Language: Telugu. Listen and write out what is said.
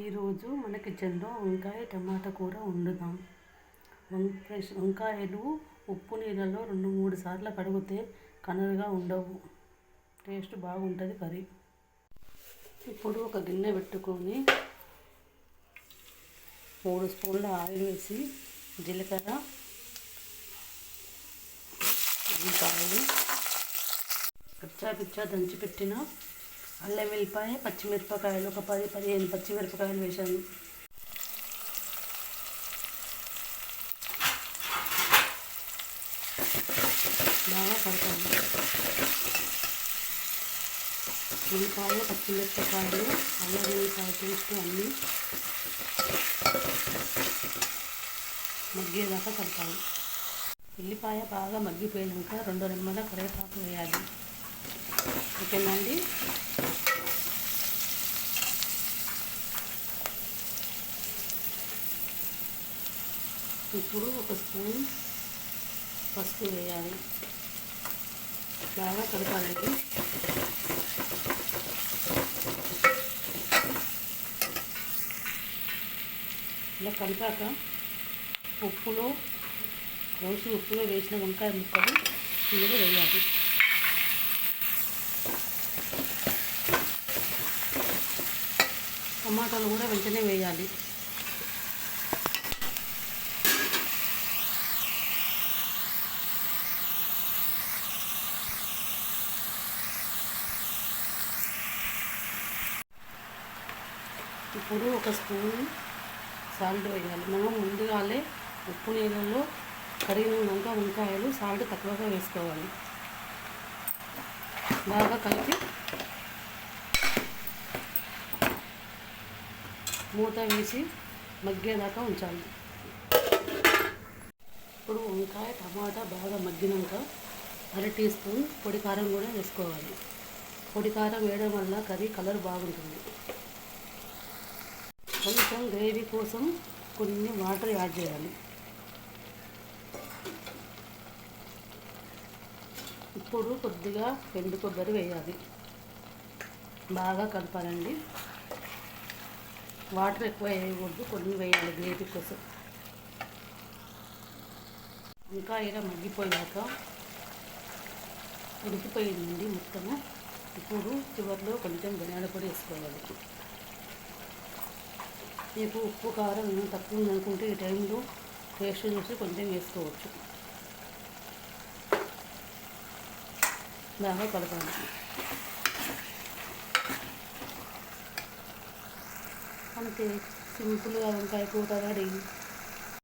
ఈరోజు మన కిచెన్లో వంకాయ టమాటా కూర వండుదాం. ఫ్రెష్ వంకాయలు ఉప్పు నీళ్ళలో రెండు మూడు సార్లు కడిగితే కనరుగా ఉండవు. టేస్ట్ బాగుంటుంది కర్రీ. ఇప్పుడు ఒక గిన్నె పెట్టుకొని మూడు స్పూన్ల ఆయిల్ వేసి జీలకర్ర వంకాయలు కచ్చా పిచ్చా దంచి పెట్టిన అల్లం వెల్లిపాయ పచ్చిమిరపకాయలు ఒక పది పదిహేను పచ్చిమిరపకాయలు వేశాను. బాగా కడతాను ఉల్లిపాయ పచ్చిమిరపకాయలు అల్లం వెల్లిపాయ పేస్ట్ అన్నీ మగ్గేదాకా కడతాను ఉల్లిపాయ బాగా మగ్గిపోయాక రెండు రెమ్మల కరివేపాకు వేయాలి. ఓకేనండి ఇప్పుడు ఒక స్పూన్ పసుపు వేయాలి. బాగా కలపాలండి. ఇలా కలిపాక ఉప్పులో కోసి ఉప్పులో వేసిన వంకాయ ముక్కలు ఇందులో వేయాలి. టమాటాలు కూడా వెంటనే వేయాలి. ఇప్పుడు ఒక స్పూన్ సాల్ట్ వేయాలి. మనం ముందుగానే ఉప్పు నీళ్ళలో కరిగినాక వంకాయలు సాల్ట్ తక్కువగా వేసుకోవాలి. బాగా కలిపి మూత వేసి మగ్గేదాకా ఉంచాలి. ఇప్పుడు వంకాయ టమాటా బాగా మగ్గినాక అర టీ స్పూన్ పొడి కారం కూడా వేసుకోవాలి. పొడి కారం వేయడం వల్ల కర్రీ కలర్ బాగుంటుంది. కొంచెం గ్రేవీ కోసం కొన్ని వాటర్ యాడ్ చేయాలి. ఇప్పుడు కొద్దిగా ఎండు కొబ్బరి వేయాలి. బాగా కలపాలండి. వాటర్ ఎక్కువ వేయకూడదు కొన్ని వేయాలి గ్రేవీ కోసం. ఇంకా ఇలా మగ్గిపోయాక ఉడికిపోయిందండి మొత్తము. ఇప్పుడు చివరిలో కొంచెం ధనియాల పొడి వేసుకోవాలి. మీకు ఉప్పు కారం ఏమైనా తక్కువ ఉందనుకుంటే ఈ టైంలో టేస్ట్ చూసి కొంచెం వేసుకోవచ్చు. బాగా కలపాలి. అంతే. సింపుల్గా వంకాయ కూర రెడీ.